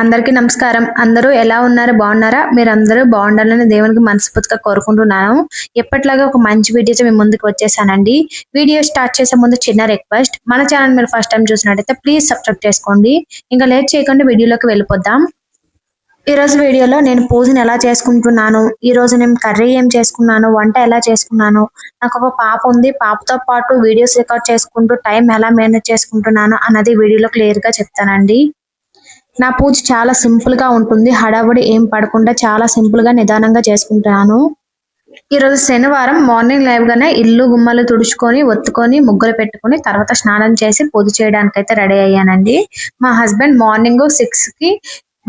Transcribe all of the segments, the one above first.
అందరికీ నమస్కారం. అందరూ ఎలా ఉన్నారు? బాగున్నారా? మీరు అందరూ బాగుండాలని దేవునికి మనస్ఫూర్తిగా కోరుకుంటున్నాను ఎప్పటిలాగా ఒక మంచి వీడియోతో మేము ముందుకు వచ్చేసానండి. వీడియో స్టార్ట్ చేసే ముందు చిన్న రిక్వెస్ట్. మన ఛానల్ మీరు ఫస్ట్ టైం చూసినట్టయితే ప్లీజ్ సబ్స్క్రైబ్ చేసుకోండి. ఇంకా లేట్ చేయకుండా వీడియోలోకి వెళ్ళిపోద్దాం. ఈ రోజు వీడియోలో నేను పూజను ఎలా చేసుకుంటున్నాను? ఈ రోజు నేను కర్రీ ఏం చేసుకున్నాను? వంట ఎలా చేసుకున్నాను? నాకు ఒక పాప ఉంది. పాపతో పాటు వీడియోస్ రికార్డ్ చేసుకుంటూ టైం ఎలా మేనేజ్ చేసుకుంటున్నాను అన్నది వీడియోలో క్లియర్గా చెప్తానండి. నా పూజ చాలా సింపుల్గా ఉంటుంది. హడావుడి ఏం పడకుండా చాలా సింపుల్గా నిదానంగా చేసుకుంటాను. ఈ రోజు శనివారం మార్నింగ్ లేవగానే ఇల్లు గుమ్మలు తుడుచుకొని ఒత్తుకొని ముగ్గులు పెట్టుకొని తర్వాత స్నానం చేసి పూజ చేయడానికి అయితే రెడీ అయ్యానండి. మా హస్బెండ్ మార్నింగ్ సిక్స్కి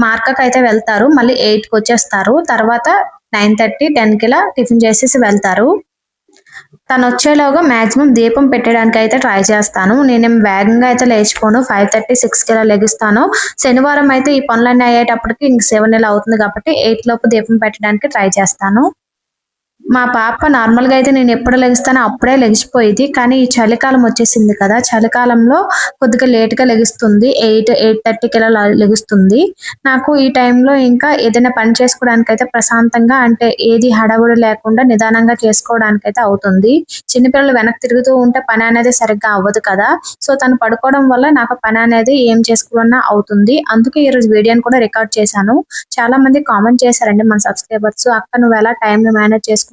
మార్కకి అయితే వెళ్తారు. మళ్ళీ ఎయిట్కి వచ్చేస్తారు. తర్వాత నైన్ థర్టీ టెన్కి టిఫిన్ చేసేసి వెళ్తారు. తను వచ్చేలోగా మాక్సిమం దీపం పెట్టడానికి అయితే ట్రై చేస్తాను. నేనేం వేగంగా అయితే లేచిపోను. ఫైవ్ థర్టీ సిక్స్కి ఇలా లెగుస్తాను. శనివారం అయితే ఈ పనులన్నీ అయ్యేటప్పటికి ఇంక సెవెన్ ఇలా అవుతుంది కాబట్టి ఎయిట్ లోపు దీపం పెట్టడానికి ట్రై చేస్తాను. మా పాప నార్మల్గా అయితే నేను ఎప్పుడు లెగిస్తానో అప్పుడే లెగిసిపోయేది. కానీ ఈ చలికాలం వచ్చేసింది కదా చలికాలంలో కొద్దిగా లేట్గా లెగుస్తుంది. ఎయిట్ ఎయిట్ థర్టీకి ఇలా లెగుస్తుంది. నాకు ఈ టైంలో ఇంకా ఏదైనా పని చేసుకోవడానికి అయితే ప్రశాంతంగా అంటే ఏది హడావుడి లేకుండా నిదానంగా చేసుకోవడానికి అయితే అవుతుంది. చిన్నపిల్లలు వెనక్కి తిరుగుతూ ఉంటే పని అనేది సరిగ్గా అవ్వదు కదా. సో తను పడుకోవడం వల్ల నాకు పని అనేది ఏం చేసుకోవాలన్నా అవుతుంది. అందుకే ఈ రోజు వీడియోని కూడా రికార్డ్ చేశాను. చాలా మంది కామెంట్ చేశారండి మన సబ్స్క్రైబర్స్. అక్క నువ్వు ఎలా టైం మేనేజ్ చేసుకుంటావు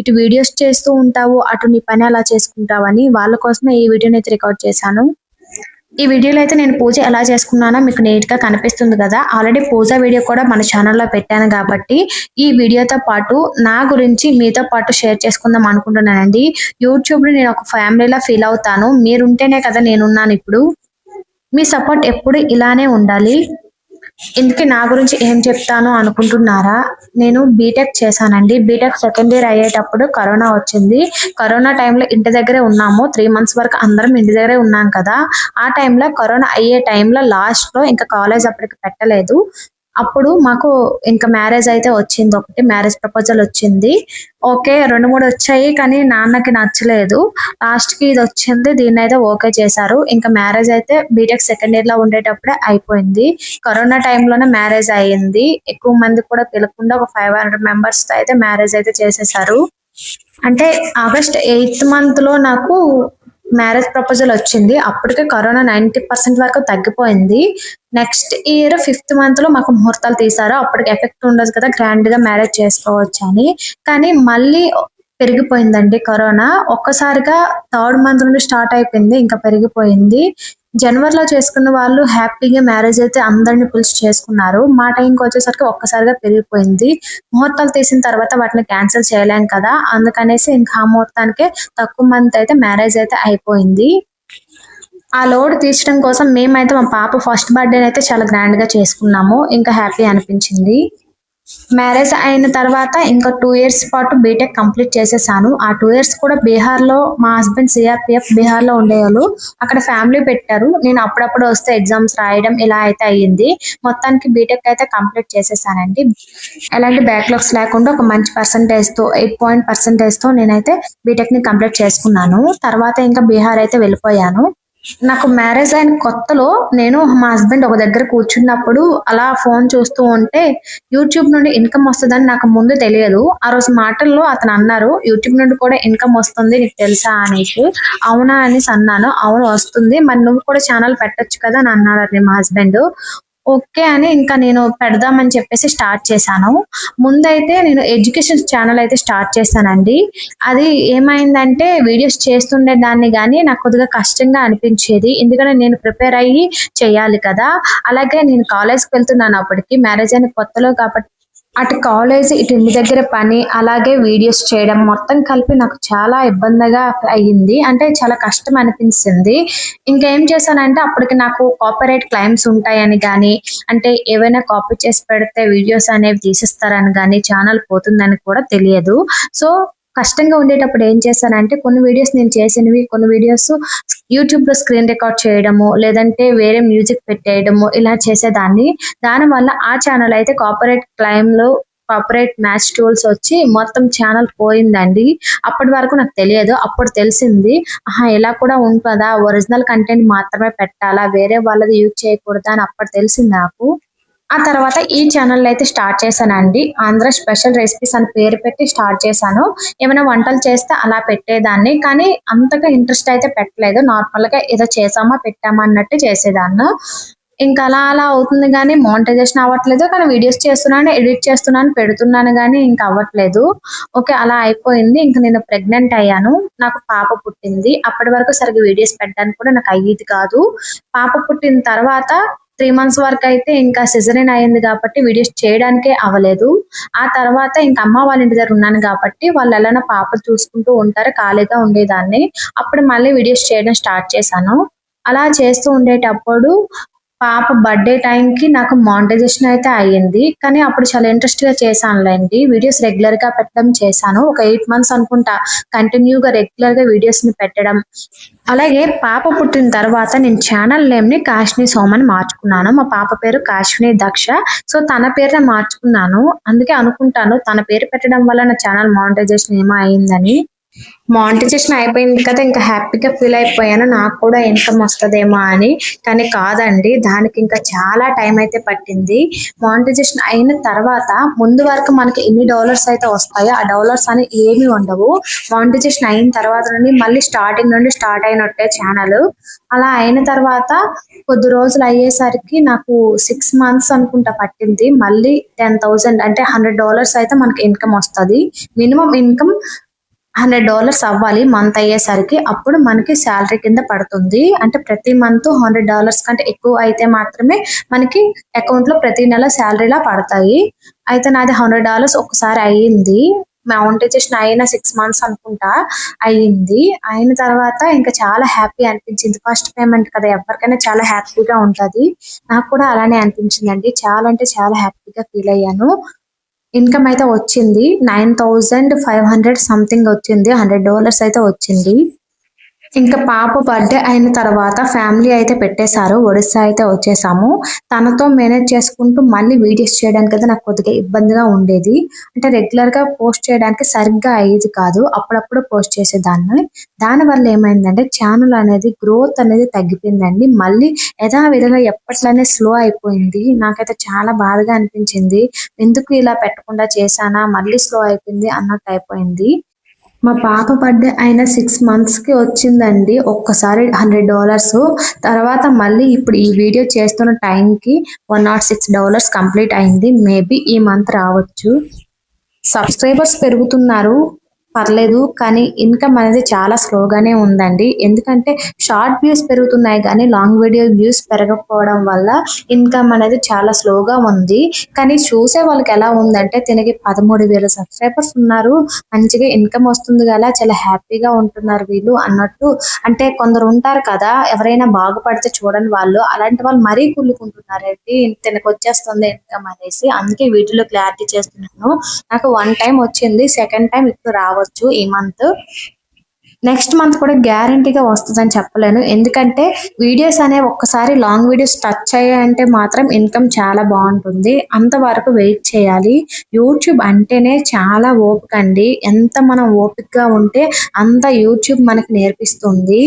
ఇటు వీడియోస్ చేస్తూ ఉంటావు అటు నీ పని అలా చేసుకుంటావని వాళ్ళ కోసమే ఈ వీడియోని అయితే రికార్డ్ చేశాను. ఈ వీడియోలో అయితే నేను పూజ ఎలా చేసుకున్నానో మీకు నీట్గా కనిపిస్తుంది కదా. ఆల్రెడీ పూజ వీడియో కూడా మన ఛానల్లో పెట్టాను కాబట్టి ఈ వీడియోతో పాటు నా గురించి మీతో పాటు షేర్ చేసుకుందాం అనుకుంటున్నానండి. యూట్యూబ్ నేను ఒక ఫ్యామిలీలా ఫీల్ అవుతాను. మీరుంటేనే కదా నేనున్నాను ఇప్పుడు. మీ సపోర్ట్ ఎప్పుడు ఇలానే ఉండాలి. ఇందుకే నా గురించి ఏం చెప్తాను అనుకుంటున్నారా? నేను బీటెక్ చేశానండి. బీటెక్ సెకండ్ ఇయర్ అయ్యేటప్పుడు కరోనా వచ్చింది. కరోనా టైంలో ఇంటి దగ్గరే ఉన్నాము. త్రీ మంత్స్ వరకు అందరం ఇంటి దగ్గరే ఉన్నాం కదా. ఆ టైంలో కరోనా అయ్యే టైంలో లాస్ట్లో ఇంకా కాలేజ్ అప్పటికి పెట్టలేదు. అప్పుడు మాకు ఇంకా మ్యారేజ్ అయితే వచ్చింది. ఒకటి మ్యారేజ్ ప్రపోజల్ వచ్చింది. ఓకే రెండు మూడు వచ్చాయి కానీ నాన్నకి నచ్చలేదు. లాస్ట్కి ఇది వచ్చింది. దీన్ని అయితే ఓకే చేశారు. ఇంకా మ్యారేజ్ అయితే బీటెక్ సెకండ్ ఇయర్లో ఉండేటప్పుడే అయిపోయింది. కరోనా టైంలోనే మ్యారేజ్ అయ్యింది. ఎక్కువ మంది కూడా పిలకుండా ఒక ఫైవ్ హండ్రెడ్ మెంబర్స్తో అయితే మ్యారేజ్ అయితే చేసేసారు. అంటే ఆగస్ట్ ఎయిత్ మంత్లో నాకు మ్యారేజ్ ప్రపోజల్ వచ్చింది. అప్పటికే కరోనా నైన్టీ పర్సెంట్ వరకు తగ్గిపోయింది. నెక్స్ట్ ఇయర్ ఫిఫ్త్ మంత్లో మాకు ముహూర్తాలు తీసారు అప్పటికి ఎఫెక్ట్ ఉండదు కదా గ్రాండ్గా మ్యారేజ్ చేసుకోవచ్చు అని. కానీ మళ్ళీ పెరిగిపోయిందండి కరోనా. ఒక్కసారిగా థర్డ్ మంత్ నుండి స్టార్ట్ అయిపోయింది ఇంకా పెరిగిపోయింది. జనవరిలో చేసుకున్న వాళ్ళు హ్యాపీగా మ్యారేజ్ అయితే అందరిని పిలిచి చేసుకున్నారు. మా టైంకి వచ్చేసరికి ఒక్కసారిగా పెరిగిపోయింది. ముహూర్తాలు తీసిన తర్వాత వాటిని క్యాన్సిల్ చేయలేం కదా. అందుకనేసి ఇంకా ఆ ముహూర్తానికే తక్కువ మంత్ అయితే మ్యారేజ్ అయితే అయిపోయింది. ఆ లోడ్ తీర్చడం కోసం మేమైతే మా పాప ఫస్ట్ బర్త్డే అయితే చాలా గ్రాండ్గా చేసుకున్నాము. ఇంకా హ్యాపీ అనిపించింది. మ్యారేజ్ అయిన తర్వాత ఇంకా టూ ఇయర్స్ పాటు బీటెక్ కంప్లీట్ చేసేసాను. ఆ టూ ఇయర్స్ కూడా బీహార్లో మా హస్బెండ్ సిఆర్పిఎఫ్ బీహార్లో ఉండేవాళ్ళు. అక్కడ ఫ్యామిలీ పెట్టారు. నేను అప్పుడప్పుడు వస్తే ఎగ్జామ్స్ రాయడం ఇలా అయితే అయ్యింది. మొత్తానికి బీటెక్ అయితే కంప్లీట్ చేసేసానండి. ఎలాంటి బ్యాక్లాగ్స్ లేకుండా ఒక మంచి పర్సంటేజ్తో ఎయిట్ పాయింట్ పర్సంటేజ్తో నేనైతే బీటెక్ని కంప్లీట్ చేసుకున్నాను. తర్వాత ఇంకా బీహార్ అయితే వెళ్ళిపోయాను. నాకు మ్యారేజ్ అయిన కొత్తలో నేను మా హస్బెండ్ ఒక దగ్గర కూర్చున్నప్పుడు అలా ఫోన్ చూస్తూ ఉంటే యూట్యూబ్ నుండి ఇన్కమ్ వస్తుందని నాకు ముందు తెలియదు. ఆ రోజు మాటల్లో అతను అన్నారు యూట్యూబ్ నుండి కూడా ఇన్కమ్ వస్తుంది నీకు తెలుసా అనేసి. అవునా అనేసి అన్నాను. అవును వస్తుంది. మరి నువ్వు కూడా ఛానల్ పెట్టొచ్చు కదా అని అన్నాడు అది మా హస్బెండ్. ఓకే అని ఇంకా నేను పెడదామని చెప్పేసి స్టార్ట్ చేశాను. ముందైతే నేను ఎడ్యుకేషన్ ఛానల్ అయితే స్టార్ట్ చేశానండి. అది ఏమైందంటే వీడియోస్ చేస్తుండే దాన్ని కానీ నాకు కొద్దిగా కష్టంగా అనిపించేది. ఎందుకంటే నేను ప్రిపేర్ అయ్యి చేయాలి కదా. అలాగే నేను కాలేజ్కి వెళ్తున్నాను అప్పటికి. మ్యారేజ్ అయిన కొత్తలో కాబట్టి అటు కాలేజ్ ఇటు ఇంటి దగ్గర పని అలాగే వీడియోస్ చేయడం మొత్తం కలిపి నాకు చాలా ఇబ్బందిగా అయ్యింది. అంటే చాలా కష్టం అనిపించింది. ఇంకేం చేశానంటే అప్పటికి నాకు కాపీరైట్ క్లైమ్స్ ఉంటాయని కానీ అంటే ఏవైనా కాపీ చేసి పెడితే వీడియోస్ అనేవి తీసిస్తారని కానీ ఛానల్ పోతుందని కూడా తెలియదు. సో కష్టంగా ఉండేటప్పుడు ఏం చేశానంటే కొన్ని వీడియోస్ నేను చేసినవి కొన్ని వీడియోస్ యూట్యూబ్లో స్క్రీన్ రికార్డ్ చేయడము లేదంటే వేరే మ్యూజిక్ పెట్టేయడము ఇలా చేసేదాన్ని. దానివల్ల ఆ ఛానల్ అయితే కాపరేట్ క్లైమ్లో కాపరేట్ మ్యాచ్ టూల్స్ వచ్చి మొత్తం ఛానల్ పోయిందండి. అప్పటి వరకు నాకు తెలియదు అప్పుడు తెలిసింది ఆహా ఇలా కూడా ఉంటుందా? ఒరిజినల్ కంటెంట్ మాత్రమే పెట్టాలా? వేరే వాళ్ళది యూజ్ చేయకూడదా? అని అప్పుడు తెలిసింది నాకు. ఆ తర్వాత ఈ ఛానల్ అయితే స్టార్ట్ చేశానండి. ఆంధ్ర స్పెషల్ రెసిపీస్ అని పేరు పెట్టి స్టార్ట్ చేశాను. ఏమైనా వంటలు చేస్తే అలా పెట్టేదాన్ని. కానీ అంతగా ఇంట్రెస్ట్ అయితే పెట్టలేదు. నార్మల్గా ఏదో చేసామా పెట్టామా అన్నట్టు చేసేదాన్ని. ఇంకా అలా అలా అవుతుంది కానీ మోనిటైజేషన్ అవ్వట్లేదు. కానీ వీడియోస్ చేస్తున్నాను ఎడిట్ చేస్తున్నాను పెడుతున్నాను కానీ ఇంకా అవ్వట్లేదు. ఓకే అలా అయిపోయింది. ఇంకా నేను ప్రెగ్నెంట్ అయ్యాను. నాకు పాప పుట్టింది. అప్పటి వరకు సరిగ్గా వీడియోస్ పెట్టడానికి కూడా నాకు అయ్యేది కాదు. పాప పుట్టిన తర్వాత త్రీ మంత్స్ వరకు అయితే ఇంకా సిజరిన్ అయింది కాబట్టి వీడియోస్ చేయడానికే అవ్వలేదు. ఆ తర్వాత ఇంకా అమ్మ వాళ్ళ ఇంటి దగ్గర ఉన్నాను కాబట్టి వాళ్ళు ఎలానో పాప చూసుకుంటూ ఉంటారు ఖాళీగా ఉండేదాన్ని. అప్పుడు మళ్ళీ వీడియోస్ చేయడం స్టార్ట్ చేశాను. అలా చేస్తూ ఉండేటప్పుడు పాప బర్త్డే టైంకి నాకు మానిటైజేషన్ అయితే అయ్యింది. కానీ అప్పుడు చాలా ఇంట్రెస్ట్గా చేశానులేండి వీడియోస్ రెగ్యులర్గా పెట్టడం చేశాను. ఒక ఎయిట్ మంత్స్ అనుకుంటా కంటిన్యూగా రెగ్యులర్గా వీడియోస్ని పెట్టడం. అలాగే పాప పుట్టిన తర్వాత నేను ఛానల్ నేమ్ని కాశ్ని సోమ్ అని మార్చుకున్నాను. మా పాప పేరు కాశ్ని దక్ష. సో తన పేరునే మార్చుకున్నాను. అందుకే అనుకుంటాను తన పేరు పెట్టడం వల్ల నా ఛానల్ మానిటైజేషన్ ఏమో అయిందని మానిటైజేషన్ అయిపోయింది కదా ఇంకా హ్యాపీగా ఫీల్ అయిపోయాను. నాకు కూడా ఇన్కమ్ వస్తుందేమో అని కానీ కాదండి. దానికి ఇంకా చాలా టైం అయితే పట్టింది. మానిటైజేషన్ అయిన తర్వాత ముందు వరకు మనకి ఎన్ని డాలర్స్ అయితే వస్తాయో ఆ డాలర్స్ అని ఏమి ఉండవు. మానిటైజేషన్ అయిన తర్వాత నుండి మళ్ళీ స్టార్టింగ్ నుండి స్టార్ట్ అయినట్టే ఛానల్ అలా అయిన తర్వాత కొద్ది రోజులు అయ్యేసరికి నాకు సిక్స్ మంత్స్ అనుకుంటా పట్టింది. మళ్ళీ టెన్ థౌసండ్ అంటే హండ్రెడ్ డాలర్స్ అయితే మనకి ఇన్కమ్ వస్తుంది. మినిమం ఇన్కమ్ హండ్రెడ్ డాలర్స్ అవ్వాలి మంత్ అయ్యేసరికి అప్పుడు మనకి శాలరీ కింద పడుతుంది. అంటే ప్రతి మంత్ హండ్రెడ్ డాలర్స్ కంటే ఎక్కువ అయితే మాత్రమే మనకి అకౌంట్లో ప్రతి నెల శాలరీలా పడతాయి. అయితే నాది హండ్రెడ్ డాలర్స్ ఒకసారి అయ్యింది. మౌంటైజేషన్ అయిన సిక్స్ మంత్స్ అనుకుంటా అయ్యింది. అయిన తర్వాత ఇంకా చాలా హ్యాపీ అనిపించింది. ఫస్ట్ పేమెంట్ కదా ఎవరికైనా చాలా హ్యాపీగా ఉంటది. నాకు కూడా అలానే అనిపించిందండి. చాలా అంటే చాలా హ్యాపీగా ఫీల్ అయ్యాను. ఇన్కమ్ అయితే వచ్చింది. Nine thousand five hundred something వచ్చింది. హండ్రెడ్ డాలర్స్ అయితే వచ్చింది. ఇంకా పాప బర్త్డే అయిన తర్వాత ఫ్యామిలీ అయితే పెట్టేశారు. ఒడిస్సా అయితే వచ్చేసాము. తనతో మేనేజ్ చేసుకుంటూ మళ్ళీ వీడియోస్ చేయడానికి అయితే నాకు కొద్దిగా ఇబ్బందిగా ఉండేది. అంటే రెగ్యులర్గా పోస్ట్ చేయడానికి సరిగ్గా అయ్యేది కాదు. అప్పుడప్పుడు పోస్ట్ చేసేదాన్ని. దాని వల్ల ఏమైందంటే ఛానల్ అనేది గ్రోత్ అనేది తగ్గిపోయిందండి. మళ్ళీ యథావిధిగా ఎప్పట్లానే స్లో అయిపోయింది. నాకైతే చాలా బాధగా అనిపించింది. ఎందుకు ఇలా పెట్టకుండా చేశానా? మళ్ళీ స్లో అయిపోయింది అన్నట్టు అయిపోయింది. మా పాప బర్త్డే అయిన సిక్స్ మంత్స్కి వచ్చిందండి. ఒక్కసారి హండ్రెడ్ డాలర్స్ తర్వాత మళ్ళీ ఇప్పుడు ఈ వీడియో చేస్తున్న టైంకి one nought six dollars complete అయింది. మేబీ ఈ మంత్ రావచ్చు. సబ్స్క్రైబర్స్ పెరుగుతున్నారు. పర్లేదు కానీ ఇన్కమ్ అనేది చాలా స్లోగానే ఉందండి. ఎందుకంటే షార్ట్ వ్యూస్ పెరుగుతున్నాయి కానీ లాంగ్ వీడియో వ్యూస్ పెరగకపోవడం వల్ల ఇన్కమ్ అనేది చాలా స్లోగా ఉంది. కానీ చూసే వాళ్ళకి ఎలా ఉందంటే తినకి పదమూడు వేల సబ్స్క్రైబర్స్ ఉన్నారు. మంచిగా ఇన్కమ్ వస్తుంది కదా చాలా హ్యాపీగా ఉంటున్నారు వీళ్ళు అన్నట్టు. అంటే కొందరు ఉంటారు కదా ఎవరైనా బాగుపడితే చూడని వాళ్ళు అలాంటి వాళ్ళు మరీ కుళ్ళుకుంటున్నారండి తినకు వచ్చేస్తుంది ఇన్కమ్ అనేసి. అందుకే వీటిలో క్లారిటీ చేస్తున్నాను. నాకు వన్ టైం వచ్చింది సెకండ్ టైం ఇప్పుడు రావచ్చు ఈ మంత్ నెక్స్ట్ మంత్ కూడా గ్యారంటీగా వస్తుందని చెప్పలేను. ఎందుకంటే వీడియోస్ అనేవి ఒక్కసారి లాంగ్ వీడియోస్ టచ్ అయ్యాయంటే మాత్రం ఇన్కమ్ చాలా బాగుంటుంది. అంతవరకు వెయిట్ చేయాలి. యూట్యూబ్ అంటేనే చాలా ఓపిక అండి. ఎంత మనం ఓపికగా ఉంటే అంత యూట్యూబ్ మనకి నేర్పిస్తుంది.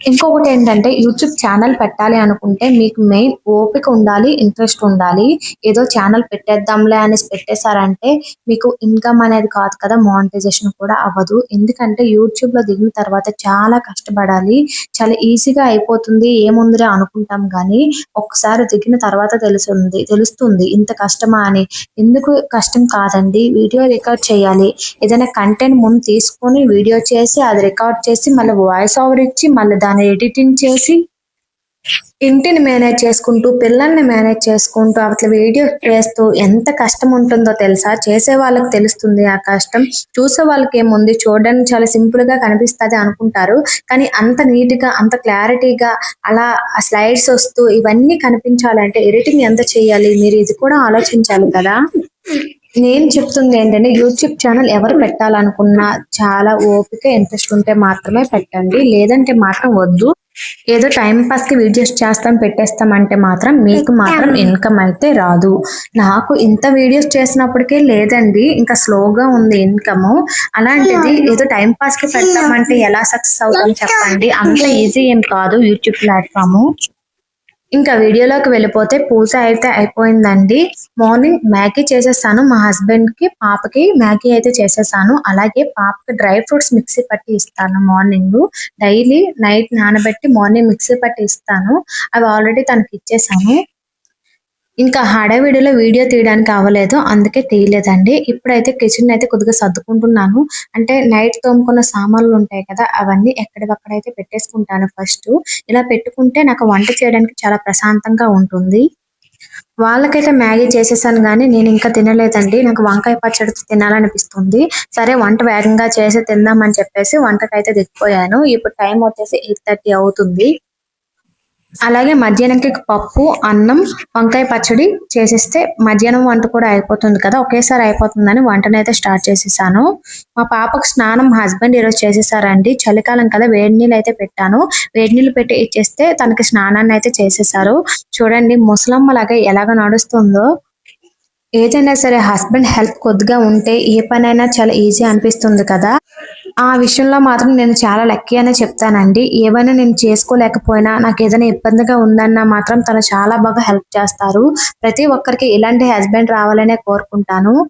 ఇంకొకటి ఏంటంటే యూట్యూబ్ ఛానల్ పెట్టాలి అనుకుంటే మీకు మెయిన్ ఓపిక ఉండాలి ఇంట్రెస్ట్ ఉండాలి. ఏదో ఛానల్ పెట్టేద్దాంలే అనేసి పెట్టేశారంటే మీకు ఇన్కమ్ అనేది కాదు కదా మానిటైజేషన్ కూడా అవ్వదు. ఎందుకంటే యూట్యూబ్లో దిగిన తర్వాత చాలా కష్టపడాలి. చాలా ఈజీగా అయిపోతుంది ఏముందిరే అనుకుంటాం కానీ ఒక్కసారి దిగిన తర్వాత తెలుస్తుంది తెలుస్తుంది ఇంత కష్టమా అని. ఎందుకు కష్టం కాదండి? వీడియో రికార్డ్ చేయాలి. ఏదైనా కంటెంట్ ముందు తీసుకొని వీడియో చేసి అది రికార్డ్ చేసి మళ్ళీ వాయిస్ ఓవర్ ఇచ్చి మళ్ళీ దాన్ని ఎడిటింగ్ చేసి ఇంటిని మేనేజ్ చేసుకుంటూ పిల్లల్ని మేనేజ్ చేసుకుంటూ అవతల వీడియో చేస్తూ ఎంత కష్టం ఉంటుందో తెలుసా? చేసే వాళ్ళకి తెలుస్తుంది ఆ కష్టం. చూసే వాళ్ళకి ఏముంది? చూడడానికి చాలా సింపుల్గా కనిపిస్తుంది అనుకుంటారు. కానీ అంత నీట్గా అంత క్లారిటీగా అలా స్లైడ్స్ వస్తూ ఇవన్నీ కనిపించాలంటే ఎడిటింగ్ ఎంత చేయాలి? మీరు ఇది కూడా ఆలోచించాలి కదా. నేను చెప్తుంది ఏంటంటే యూట్యూబ్ ఛానల్ ఎవరు పెట్టాలనుకున్నా చాలా ఓపిక ఇంట్రెస్ట్ ఉంటే మాత్రమే పెట్టండి. లేదంటే మాత్రం వద్దు. ఏదో టైం పాస్కి వీడియోస్ చేస్తాం పెట్టేస్తాం అంటే మాత్రం మీకు మాత్రం ఇన్కమ్ అయితే రాదు. నాకు ఇంత వీడియోస్ చేసినప్పటికీ లేదండి. ఇంకా స్లోగా ఉంది ఇన్కమ్ అలాంటిది ఏదో టైం పాస్కి పెట్టామంటే ఎలా సక్సెస్ అవుతాం చెప్పండి. అంత ఈజీ ఏం కాదు యూట్యూబ్ ప్లాట్ఫామ్ ఇంకా వీడియోలోకి వెళ్ళిపోతే పూజ అయితే అయిపోయిందండి. మార్నింగ్ మ్యాగీ చేసేసాను. మా హస్బెండ్కి పాపకి మ్యాగీ అయితే చేసేసాను. అలాగే పాపకి డ్రై ఫ్రూట్స్ మిక్సీ పట్టి ఇస్తాను మార్నింగ్. డైలీ నైట్ నానబెట్టి మార్నింగ్ మిక్సీ పట్టి ఇస్తాను. అవి ఆల్రెడీ తనకి ఇచ్చేసాను. ఇంకా హడావిడిలో వీడియో తీయడానికి అవ్వలేదు అందుకే తీయలేదండి. ఇప్పుడైతే కిచెన్ అయితే కొద్దిగా సర్దుకుంటున్నాను. అంటే నైట్ తోముకున్న సామాన్లు ఉంటాయి కదా అవన్నీ ఎక్కడికక్కడైతే పెట్టేసుకుంటాను ఫస్ట్ ఇలా పెట్టుకుంటే నాకు వంట చేయడానికి చాలా ప్రశాంతంగా ఉంటుంది. వాళ్ళకైతే మ్యాగీ చేసేసాను కానీ నేను ఇంకా తినలేదండి. నాకు వంకాయ పచ్చడి తినాలనిపిస్తుంది. సరే వంట వేగంగా చేసి తిందామని చెప్పేసి వంటకైతే దిగిపోయాను. ఇప్పుడు టైం వచ్చేసి ఎయిట్ థర్టీ అవుతుంది. అలాగే మధ్యాహ్నంకి పప్పు అన్నం వంకాయ పచ్చడి చేసేస్తే మధ్యాహ్నం వంట కూడా అయిపోతుంది కదా. ఒకేసారి అయిపోతుందని వంటనైతే స్టార్ట్ చేసేసాను. మా పాపకు స్నానం హస్బెండ్ ఈరోజు చేసేసారండి. చలికాలం కదా వేడి నీళ్ళు అయితే పెట్టాను. వేడి నీళ్ళు పెట్టి ఇచ్చేస్తే తనకి స్నానాన్ని అయితే చేసేసారు. చూడండి ముసలమ్మ లాగా ఎలాగ నడుస్తుందో. ఏదైనా సరే హస్బెండ్ హెల్ప్ కొద్దిగా ఉంటే ఏ పనైనా చాలా ఈజీ అనిపిస్తుంది కదా. ఆ విషయంలో మాత్రం నేను చాలా లక్కీ అనే చెప్తానండి. ఏమైనా నేను చేసుకోలేకపోయినా నాకు ఏదైనా ఇబ్బందిగా ఉందన్నా మాత్రం తను చాలా బాగా హెల్ప్ చేస్తారు. ప్రతి ఒక్కరికి ఇలాంటి హస్బెండ్ రావాలనే కోరుకుంటాను.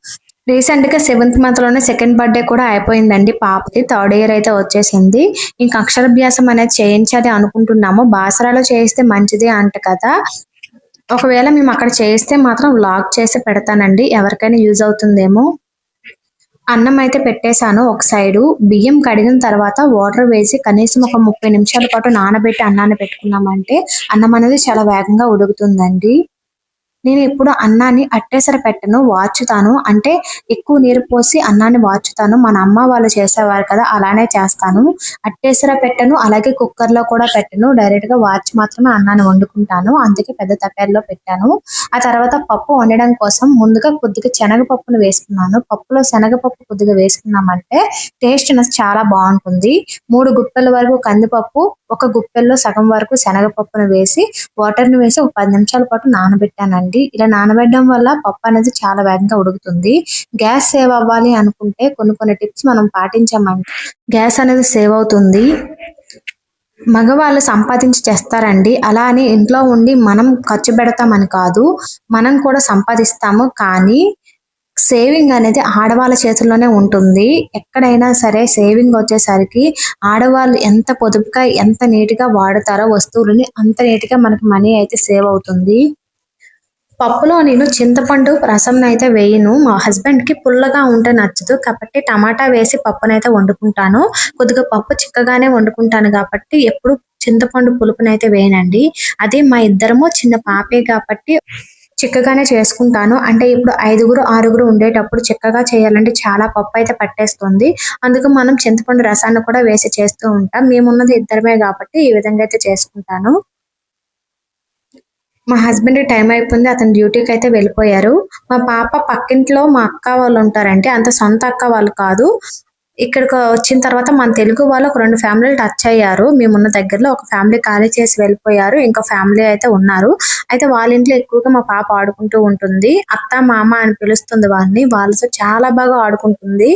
రీసెంట్గా సెవెంత్ మంత్లోనే సెకండ్ బర్త్డే కూడా అయిపోయిందండి. పాపకి థర్డ్ ఇయర్ అయితే వచ్చేసింది. ఇంకా అక్షరాభ్యాసం అనేది చేయించాలి అనుకుంటున్నాము. బాసరాలో చేయిస్తే మంచిది అంట కదా. ఒకవేళ మేము అక్కడ చేయిస్తే మాత్రం వ్లాగ్ చేసి పెడతానండి. ఎవరికైనా యూజ్ అవుతుందేమో. అన్నం అయితే పెట్టేశాను ఒక సైడు. బియ్యం కడిగిన తర్వాత వాటర్ వేసి కనీసం ఒక ముప్పై నిమిషాల పాటు నానబెట్టి అన్నాన్ని పెట్టుకున్నామంటే అన్నం అనేది చాలా వేగంగా ఉడుకుతుందండి. నేను ఇప్పుడు అన్నాన్ని అట్టేసర పెట్టను వాచుతాను. అంటే ఎక్కువ నీరు పోసి అన్నాన్ని వాచుతాను. మన అమ్మ వాళ్ళు చేసేవారు కదా అలానే చేస్తాను. అట్టేసర పెట్టను అలాగే కుక్కర్లో కూడా పెట్టను. డైరెక్ట్గా వాచి మాత్రమే అన్నాన్ని వండుకుంటాను. అందుకే పెద్ద తప్పేరులో పెట్టాను. ఆ తర్వాత పప్పు వండడం కోసం ముందుగా కొద్దిగా శనగపప్పును వేసుకున్నాను. పప్పులో శనగపప్పు కొద్దిగా వేసుకున్నామంటే టేస్ట్ అనేది చాలా బాగుంటుంది. మూడు గుప్పెల వరకు కందిపప్పు ఒక గుప్పెల్లో సగం వరకు శనగపప్పును వేసి వాటర్ని వేసి ఒక పది నిమిషాల పాటు నానబెట్టానండి. ఇలా నానబెట్టడం వల్ల పప్పు అనేది చాలా వేగంగా ఉడుకుతుంది. గ్యాస్ సేవ్ అవ్వాలి అనుకుంటే కొన్ని కొన్ని టిప్స్ మనం పాటించామంటే గ్యాస్ అనేది సేవ్ అవుతుంది. మగవాళ్ళు సంపాదించి చేస్తారండి. అలా అని ఇంట్లో ఉండి మనం ఖర్చు పెడతామని కాదు మనం కూడా సంపాదిస్తాము. కానీ సేవింగ్ అనేది ఆడవాళ్ళ చేతుల్లోనే ఉంటుంది. ఎక్కడైనా సరే సేవింగ్ వచ్చేసరికి ఆడవాళ్ళు ఎంత పొదుపుగా ఎంత నీట్గా వాడతారో వస్తువులని అంత నీట్గా మనకి మనీ అయితే సేవ్ అవుతుంది. పప్పులో నేను చింతపండు రసం అయితే వేయను. మా హస్బెండ్కి పుల్లగా ఉంటే నచ్చదు. కాబట్టి టమాటా వేసి పప్పునైతే వండుకుంటాను. కొద్దిగా పప్పు చిక్కగానే వండుకుంటాను కాబట్టి ఎప్పుడు చింతపండు పులుపునైతే వేయనండి. అదే మా ఇద్దరము చిన్న పాపే కాబట్టి చిక్కగానే చేసుకుంటాను. అంటే ఇప్పుడు ఐదుగురు ఆరుగురు ఉండేటప్పుడు చిక్కగా చేయాలంటే చాలా పప్పు అయితే పట్టేస్తుంది. అందుకు మనం చింతపండు రసాన్ని కూడా వేసి చేస్తూ ఉంటాం. మేమున్నది ఇద్దరమే కాబట్టి ఈ విధంగా అయితే చేసుకుంటాను. మా హస్బెండ్ టైం అయిపోయింది అతను డ్యూటీకి అయితే వెళ్ళిపోయారు. మా పాప పక్కింట్లో మా అక్క వాళ్ళు ఉంటారంటే అంత సొంత అక్క వాళ్ళు కాదు. ఇక్కడికి వచ్చిన తర్వాత మన తెలుగు వాళ్ళు ఒక రెండు ఫ్యామిలీలు టచ్ అయ్యారు. మేమున్న దగ్గరలో ఒక ఫ్యామిలీ ఖాళీ చేసి వెళ్ళిపోయారు. ఇంకో ఫ్యామిలీ అయితే ఉన్నారు. అయితే వాళ్ళ ఇంట్లో ఎక్కువగా మా పాప ఆడుకుంటూ ఉంటుంది. అత్త మామ అని పిలుస్తుంది వాళ్ళని. వాళ్ళతో చాలా బాగా ఆడుకుంటుంది.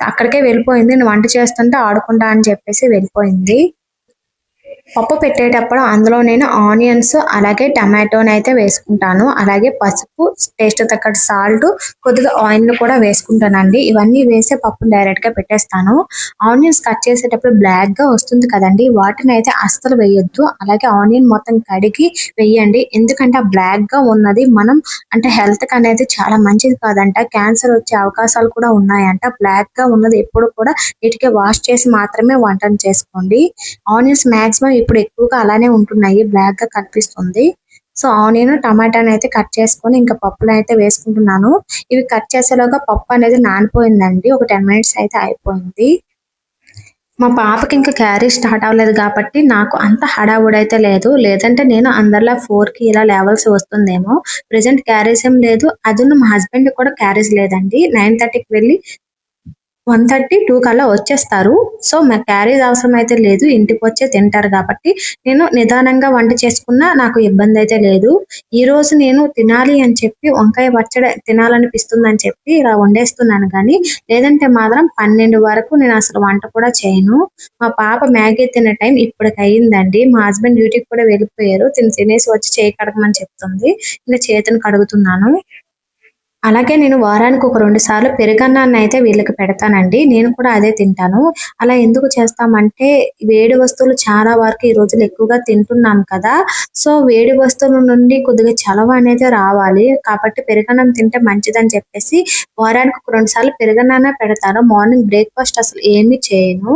అక్కడికే వెళ్ళిపోయింది. నేను వంట చేస్తుంటే ఆడుకుంటా అని చెప్పేసి వెళ్ళిపోయింది. పప్పు పెట్టేటప్పుడు అందులో నేను ఆనియన్స్ అలాగే టమాటోని అయితే వేసుకుంటాను. అలాగే పసుపు టేస్ట్ తగ్గట్టు సాల్ట్ కొద్దిగా ఆయిల్ని కూడా వేసుకుంటానండి. ఇవన్నీ వేసే పప్పు డైరెక్ట్గా పెట్టేస్తాను. ఆనియన్స్ కట్ చేసేటప్పుడు బ్లాక్గా వస్తుంది కదండి. వాటిని అయితే అస్సలు వేయొద్దు. అలాగే ఆనియన్ మొత్తం కడిగి వేయండి. ఎందుకంటే బ్లాక్ బ్లాక్గా ఉన్నది మనం అంటే హెల్త్కి అనేది చాలా మంచిది కాదంట. క్యాన్సర్ వచ్చే అవకాశాలు కూడా ఉన్నాయంట. బ్లాక్గా ఉన్నది ఎప్పుడు కూడా నీటిగా వాష్ చేసి మాత్రమే వంటను చేసుకోండి. ఆనియన్స్ మాక్సిమం ఇప్పుడు ఎక్కువగా అలానే ఉంటున్నాయి. బ్లాక్గా కనిపిస్తుంది. సో ఆనియన్ టమాటాని అయితే కట్ చేసుకొని ఇంకా పప్పులు అయితే వేసుకుంటున్నాను. ఇవి కట్ చేసేలోగా పప్పు అనేది నానిపోయిందండి. ఒక టెన్ మినిట్స్ అయితే అయిపోయింది. మా పాపకి ఇంకా క్యారీ స్టార్ట్ అవ్వలేదు కాబట్టి నాకు అంత హడావుడి అయితే లేదు. లేదంటే నేను అందరిలా ఫోర్కి ఇలా లేవల్సి వస్తుందేమో. ప్రెసెంట్ క్యారీస్ ఏం లేదు. అదును మా హస్బెండ్ కూడా క్యారీస్ లేదండి. నైన్ థర్టీకి వెళ్ళి వన్ థర్టీ టూ కల్లా వచ్చేస్తారు. సో మాకు క్యారేజ్ అవసరం అయితే లేదు. ఇంటికి వచ్చే తింటారు కాబట్టి నేను నిదానంగా వంట చేసుకున్నా నాకు ఇబ్బంది అయితే లేదు. ఈ రోజు నేను తినాలి అని చెప్పి వంకాయ పచ్చడి తినాలనిపిస్తుంది అని చెప్పి ఇలా వండేస్తున్నాను కానీ లేదంటే మాత్రం పన్నెండు వరకు నేను అసలు వంట కూడా చేయను. మా పాప మ్యాగీ తినే టైం ఇప్పటికి అయ్యిందండి మా హస్బెండ్ డ్యూటీకి కూడా వెళ్ళిపోయారు. తిని తినేసి వచ్చి చేయి కడగమని చెప్తుంది. ఇంకా చేతిని కడుగుతున్నాను. అలాగే నేను వారానికి ఒక రెండు సార్లు పెరుగన్నాన్ని అయితే వీళ్ళకి పెడతానండి. నేను కూడా అదే తింటాను. అలా ఎందుకు చేస్తామంటే వేడి వస్తువులు చాలా వరకు ఈ రోజులు ఎక్కువగా తింటున్నాం కదా. సో వేడి వస్తువుల నుండి కొద్దిగా చలవ అనేది రావాలి. కాబట్టి పెరుగన్నం తింటే మంచిదని చెప్పేసి వారానికి ఒక రెండు సార్లు పెరుగన్నానే పెడతాను. మార్నింగ్ బ్రేక్ఫాస్ట్ అసలు ఏమీ చేయను.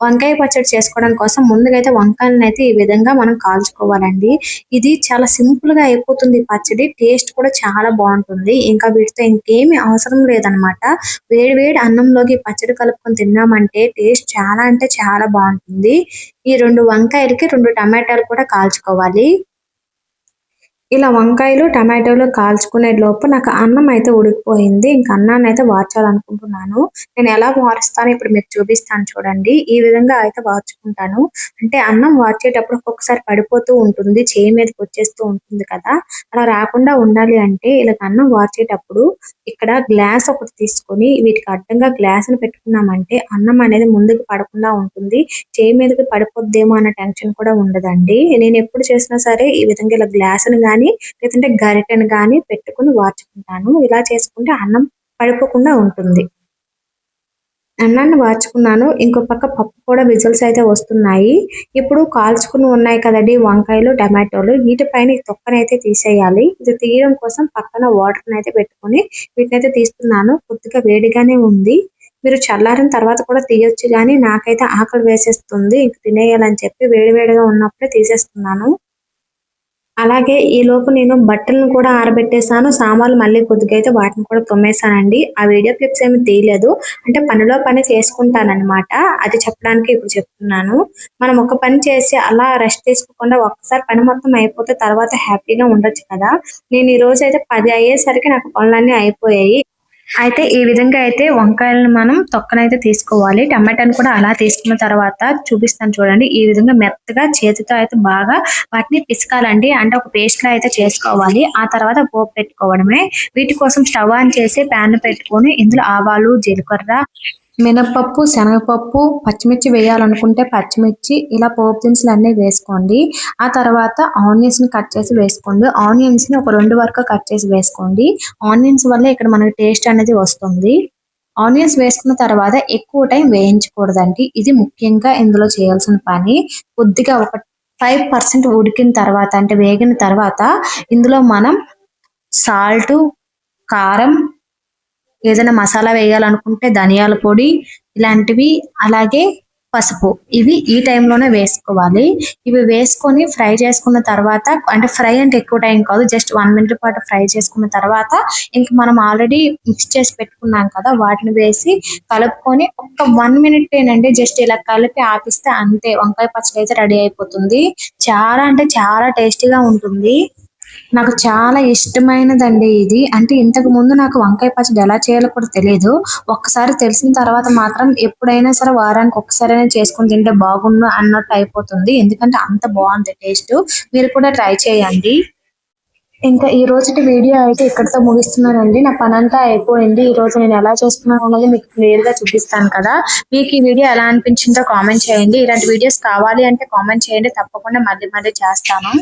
వంకాయ పచ్చడి చేసుకోవడం కోసం ముందుగా అయితే వంకాయలను అయితే ఈ విధంగా మనం కాల్చుకోవాలండి. ఇది చాలా సింపుల్గా అయిపోతుంది పచ్చడి టేస్ట్ కూడా చాలా బాగుంటుంది. ఇంకా వీటితో ఇంకేమీ అవసరం లేదనమాట. వేడి వేడి అన్నంలోకి పచ్చడి కలుపుకొని తిన్నామంటే టేస్ట్ చాలా అంటే చాలా బాగుంటుంది. ఈ రెండు వంకాయలకి రెండు టమాటాలు కూడా కాల్చుకోవాలి. ఇలా వంకాయలు టమాటోలు కాల్చుకునే లోపు నాకు అన్నం అయితే ఉడికిపోయింది. ఇంకా అన్నాన్ని అయితే వార్చాలనుకుంటున్నాను. నేను ఎలా వారుస్తాను ఇప్పుడు మీకు చూపిస్తాను చూడండి. ఈ విధంగా అయితే వార్చుకుంటాను. అంటే అన్నం వార్చేటప్పుడు ఒక్కొక్కసారి పడిపోతూ ఉంటుంది చేయి మీదకి వచ్చేస్తూ ఉంటుంది కదా. అలా రాకుండా ఉండాలి అంటే ఇలా అన్నం వార్చేటప్పుడు ఇక్కడ గ్లాస్ ఒకటి తీసుకొని వీటికి అడ్డంగా గ్లాస్ పెట్టుకున్నామంటే అన్నం అనేది ముందుకు పడకుండా ఉంటుంది. చేయి మీదకి పడిపోద్దేమో అన్న టెన్షన్ కూడా ఉండదండి. నేను ఎప్పుడు చేసినా సరే ఈ విధంగా ఇలా గ్లాస్ని కానీ లేదంటే గరిటెను కానీ పెట్టుకుని వార్చుకుంటాను. ఇలా చేసుకుంటే అన్నం పడిపోకుండా ఉంటుంది. అన్నాన్ని వార్చుకున్నాను. ఇంకో పక్క పప్పు కూడా విజిల్స్ అయితే వస్తున్నాయి. ఇప్పుడు కాల్చుకుని ఉన్నాయి కదండి వంకాయలు టమాటోలు. వీటిపైన ఈ తొక్కని అయితే తీసేయాలి. ఇది తీయడం కోసం పక్కన వాటర్ అయితే పెట్టుకొని వీటినైతే అయితే తీస్తున్నాను. కొద్దిగా వేడిగానే ఉంది. మీరు చల్లారిన తర్వాత కూడా తీయొచ్చు కానీ నాకైతే ఆకలి వేసేస్తుంది. ఇంక తినేయాలని చెప్పి వేడివేడిగా ఉన్నప్పుడే తీసేస్తున్నాను. అలాగే ఈ లోపు నేను బట్టలను కూడా ఆరబెట్టేసాను సామాన్లు మళ్ళీ కొద్దిగా అయితే వాటిని కూడా తొమ్మేశానండి ఆ వీడియో క్లిప్స్ ఏమి తీయలేదు. అంటే పనిలో పని చేసుకుంటానమాట అది చెప్పడానికి ఇప్పుడు చెప్తున్నాను. మనం ఒక పని చేసి అలా రెస్ట్ తీసుకోకుండా ఒక్కసారి పని మొత్తం అయిపోతే తర్వాత హ్యాపీగా ఉండొచ్చు కదా. నేను ఈ రోజు అయితే పది అయ్యేసరికి నాకు పనులన్నీ అయిపోయాయి. అయితే ఈ విధంగా అయితే వంకాయలను మనం తొక్కనైతే తీసుకోవాలి. టమాటాని కూడా అలా తీసుకున్న తర్వాత చూపిస్తాను చూడండి. ఈ విధంగా మెత్తగా చేతితో అయితే బాగా వాటిని పిసకాలండి. అంటే ఒక పేస్ట్ లా అయితే చేసుకోవాలి. ఆ తర్వాత పోపు పెట్టుకోవడమే. వీటి కోసం స్టవ్ ఆన్ చేసి ప్యాన్ పెట్టుకొని ఇందులో ఆవాలు జీలకర్ర మినపప్పు శనగపప్పు పచ్చిమిర్చి వేయాలనుకుంటే పచ్చిమిర్చి ఇలా పోపు దినుసులు అన్నీ వేసుకోండి. ఆ తర్వాత ఆనియన్స్ని కట్ చేసి వేసుకోండి. ఆనియన్స్ని ఒక రెండు వరకు కట్ చేసి వేసుకోండి. ఆనియన్స్ వల్ల ఇక్కడ మనకి టేస్ట్ అనేది వస్తుంది. ఆనియన్స్ వేసుకున్న తర్వాత ఎక్కువ టైం వేయించకూడదండి. ఇది ముఖ్యంగా ఇందులో చేయాల్సిన పని. కొద్దిగా ఒక ఫైవ్ పర్సెంట్ ఉడికిన తర్వాత అంటే వేగిన తర్వాత ఇందులో మనం సాల్ట్ కారం ఏదైనా మసాలా వేయాలనుకుంటే ధనియాల పొడి ఇలాంటివి అలాగే పసుపు. ఇవి ఈ టైంలోనే వేసుకోవాలి. ఇవి వేసుకొని ఫ్రై చేసుకున్న తర్వాత అంటే ఫ్రై అంటే ఎక్కువ టైం కాదు జస్ట్ వన్ మినిట్ పాటు ఫ్రై చేసుకున్న తర్వాత ఇంక మనం ఆల్రెడీ మిక్స్ చేసి పెట్టుకున్నాం కదా వాటిని వేసి కలుపుకొని ఒక్క వన్ మినిట్ ఏనండి జస్ట్ ఇలా కలిపి ఆపిస్తే అంతే. వంకాయ పచ్చడి అయితే రెడీ అయిపోతుంది. చాలా అంటే చాలా టేస్టీగా ఉంటుంది. నాకు చాలా ఇష్టమైనదండి ఇది. అంటే ఇంతకు ముందు నాకు వంకాయ పచ్చడి ఎలా చేయాలో కూడా తెలియదు ఒక్కసారి తెలిసిన తర్వాత మాత్రం ఎప్పుడైనా సరే వారానికి ఒక్కసారైనా చేసుకుని తింటే బాగుండు అన్నట్టు అయిపోతుంది. ఎందుకంటే అంత బాగుంది టేస్ట్. మీరు కూడా ట్రై చేయండి. ఇంకా ఈ రోజుటి వీడియో అయితే ఇక్కడితో ముగిస్తున్నానండి. నా పనంతా అయిపోయింది. ఈ రోజు నేను ఎలా చేసుకున్నాను అన్నది మీకు నేరుగా చూపిస్తాను కదా. మీకు ఈ వీడియో ఎలా అనిపించిందో కామెంట్ చేయండి. ఇలాంటి వీడియోస్ కావాలి అంటే కామెంట్ చేయండి. తప్పకుండా మళ్ళీ మళ్ళీ చేస్తాను.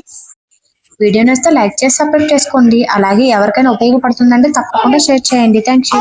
వీడియో నచ్చితే లైక్ చేసి సపోర్ట్ చేసుకోండి. అలాగే ఎవరికైనా ఉపయోగపడుతుందంటే తప్పకుండా షేర్ చేయండి. Thank you